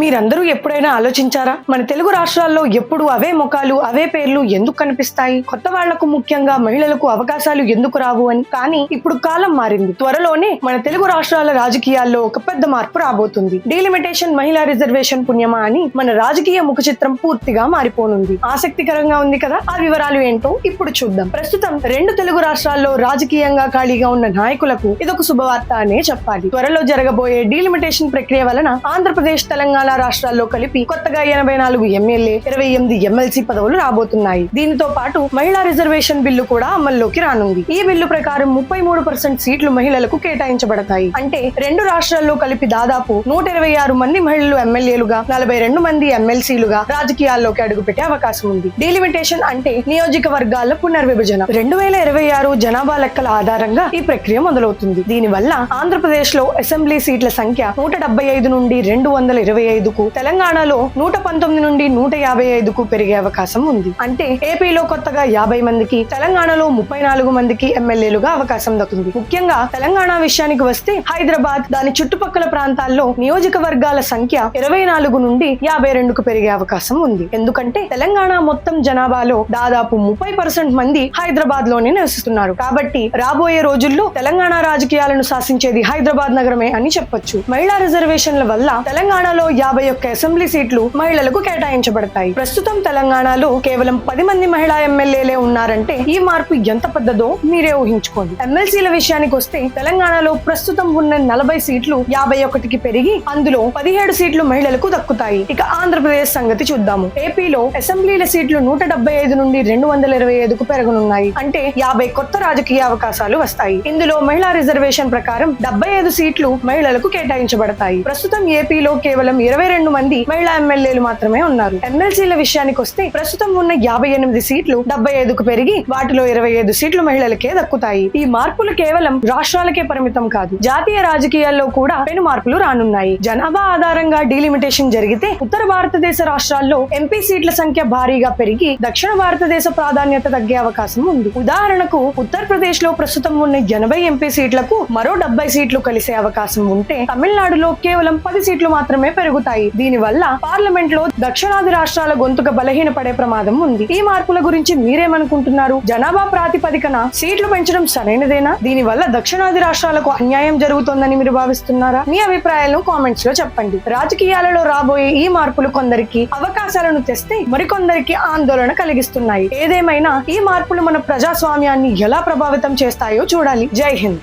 మీరందరూ ఎప్పుడైనా ఆలోచించారా? మన తెలుగు రాష్ట్రాల్లో ఎప్పుడు అవే ముఖాలు అవే పేర్లు ఎందుకు కనిపిస్తాయి? కొత్త వాళ్ళకు ముఖ్యంగా మహిళలకు అవకాశాలు ఎందుకు రావు అని? కానీ ఇప్పుడు కాలం మారింది. త్వరలోనే మన తెలుగు రాష్ట్రాల రాజకీయాల్లో ఒక పెద్ద మార్పు రాబోతుంది. డీలిమిటేషన్ మహిళా రిజర్వేషన్ పుణ్యమా అని మన రాజకీయ ముఖ చిత్రం పూర్తిగా మారిపోనుంది. ఆసక్తికరంగా ఉంది కదా? ఆ వివరాలు ఏంటో ఇప్పుడు చూద్దాం. ప్రస్తుతం రెండు తెలుగు రాష్ట్రాల్లో రాజకీయంగా ఖాళీగా ఉన్న నాయకులకు ఇదొక శుభవార్త అనే చెప్పాలి. త్వరలో జరగబోయే డీలిమిటేషన్ ప్రక్రియ వలన ఆంధ్రప్రదేశ్ తెలంగాణ రాష్ట్రాల్లో కలిపి కొత్తగా ఎనభై నాలుగు ఎమ్మెల్యే ఇరవై ఎనిమిది ఎమ్మెల్సీ పదవులు రాబోతున్నాయి. దీనితో పాటు మహిళా రిజర్వేషన్ బిల్లు కూడా అమల్లోకి రానుంది. ఈ బిల్లు ప్రకారం ముప్పై మూడు పర్సెంట్ సీట్లు మహిళలకు కేటాయించబడతాయి. అంటే రెండు రాష్ట్రాల్లో కలిపి దాదాపు నూట ఇరవై ఆరు మంది మహిళలు ఎమ్మెల్యేలుగా నలభై రెండు మంది ఎమ్మెల్సీలుగా రాజకీయాల్లోకి అడుగుపెట్టే అవకాశం ఉంది. డిలిమిటేషన్ అంటే నియోజకవర్గాల పునర్విభజన. రెండు వేల ఇరవై ఆరు జనాభా లెక్కల ఆధారంగా ఈ ప్రక్రియ మొదలవుతుంది. దీనివల్ల ఆంధ్రప్రదేశ్లో అసెంబ్లీ సీట్ల సంఖ్య నూట డెబ్బై ఐదు నుండి రెండు వందల ఇరవై ఐదుకు. తెలంగాణలో నూట పంతొమ్మిది నుండి నూట యాభై ఐదుకు పెరిగే అవకాశం ఉంది. అంటే ఏపీలో కొత్తగా యాభై మందికి తెలంగాణలో ముప్పై నాలుగు మందికి ఎమ్మెల్యేలుగా అవకాశం దక్కుతుంది ముఖ్యంగా తెలంగాణ విషయానికి వస్తే హైదరాబాద్ దాని చుట్టుపక్కల ప్రాంతాల్లో నియోజకవర్గాల సంఖ్య ఇరవై నాలుగు నుండి యాభై రెండుకు పెరిగే అవకాశం ఉంది. ఎందుకంటే తెలంగాణ మొత్తం జనాభాలో దాదాపు ముప్పై పర్సెంట్ మంది హైదరాబాద్లోనే నివసిస్తున్నారు. కాబట్టి రాబోయే రోజుల్లో తెలంగాణ రాజకీయాలను శాసించేది హైదరాబాద్ నగరమే అని చెప్పొచ్చు. మహిళా రిజర్వేషన్ల వల్ల తెలంగాణలో యాభై ఒక్క అసెంబ్లీ సీట్లు మహిళలకు కేటాయించబడతాయి. ప్రస్తుతం తెలంగాణలో కేవలం పది మంది మహిళా ఎమ్మెల్యేలే ఉన్నారంటే ఈ మార్పు ఎంత పెద్దదో మీరే ఊహించుకోండి. ఎమ్మెల్సీల విషయానికి వస్తే తెలంగాణలో ప్రస్తుతం ఉన్న నలభై సీట్లు యాభై ఒకటికి పెరిగి అందులో పదిహేడు సీట్లు మహిళలకు దక్కుతాయి. ఇక ఆంధ్రప్రదేశ్ సంగతి చూద్దాము. ఏపీలో అసెంబ్లీల సీట్లు నూట డెబ్బై ఐదు నుండి రెండు వందల ఇరవై ఐదుకు పెరగనున్నాయి. అంటే యాభై కొత్త రాజకీయ అవకాశాలు వస్తాయి. ఇందులో మహిళా రిజర్వేషన్ ప్రకారం డెబ్బై ఐదు సీట్లు మహిళలకు కేటాయించబడతాయి. ప్రస్తుతం ఏపీలో కేవలం ఇరవై రెండు మంది మహిళా ఎమ్మెల్యేలు మాత్రమే ఉన్నారు. ఎమ్మెల్సీల విషయానికి వస్తే ప్రస్తుతం ఉన్న యాభై ఎనిమిది సీట్లు డెబ్బై ఐదుకు పెరిగి వాటిలో ఇరవై ఐదు సీట్లు మహిళలకే దక్కుతాయి. ఈ మార్పులు కేవలం రాష్ట్రాలకే పరిమితం కాదు జాతీయ రాజకీయాల్లో కూడా పెను మార్పులు రానున్నాయి. జనాభా ఆధారంగా డీలిమిటేషన్ జరిగితే ఉత్తర భారతదేశ రాష్ట్రాల్లో ఎంపీ సీట్ల సంఖ్య భారీగా పెరిగి దక్షిణ భారతదేశ ప్రాధాన్యత తగ్గే అవకాశం ఉంది. ఉదాహరణకు ఉత్తరప్రదేశ్లో ప్రస్తుతం ఉన్న ఎనభై ఎంపీ సీట్లకు మరో డెబ్బై సీట్లు కలిసే అవకాశం ఉంటే తమిళనాడులో కేవలం పది సీట్లు మాత్రమే పెరుగుతాయి దీనివల్ల పార్లమెంట్లో దక్షిణాది రాష్ట్రాల గొంతుక బలహీనపడే ప్రమాదం ఉంది. ఈ మార్పుల గురించి మీరేమనుకుంటున్నారు? జనాభా ప్రాతిపదికన సీట్లు పెంచడం సరైనదేనా? దీనివల్ల దక్షిణాది రాష్ట్రాలకు అన్యాయం జరుగుతోందని మీరు భావిస్తున్నారా? మీ అభిప్రాయాలను కామెంట్స్లో చెప్పండి. రాజకీయాలలో రాబోయే ఈ మార్పులు కొందరికి అవకాశాలను తెస్తే మరికొందరికి ఆందోళన కలిగిస్తున్నాయి. ఏదేమైనా ఈ మార్పులు మన ప్రజాస్వామ్యాన్ని ఎలా ప్రభావితం చేస్తాయో చూడాలి. జై హింద్.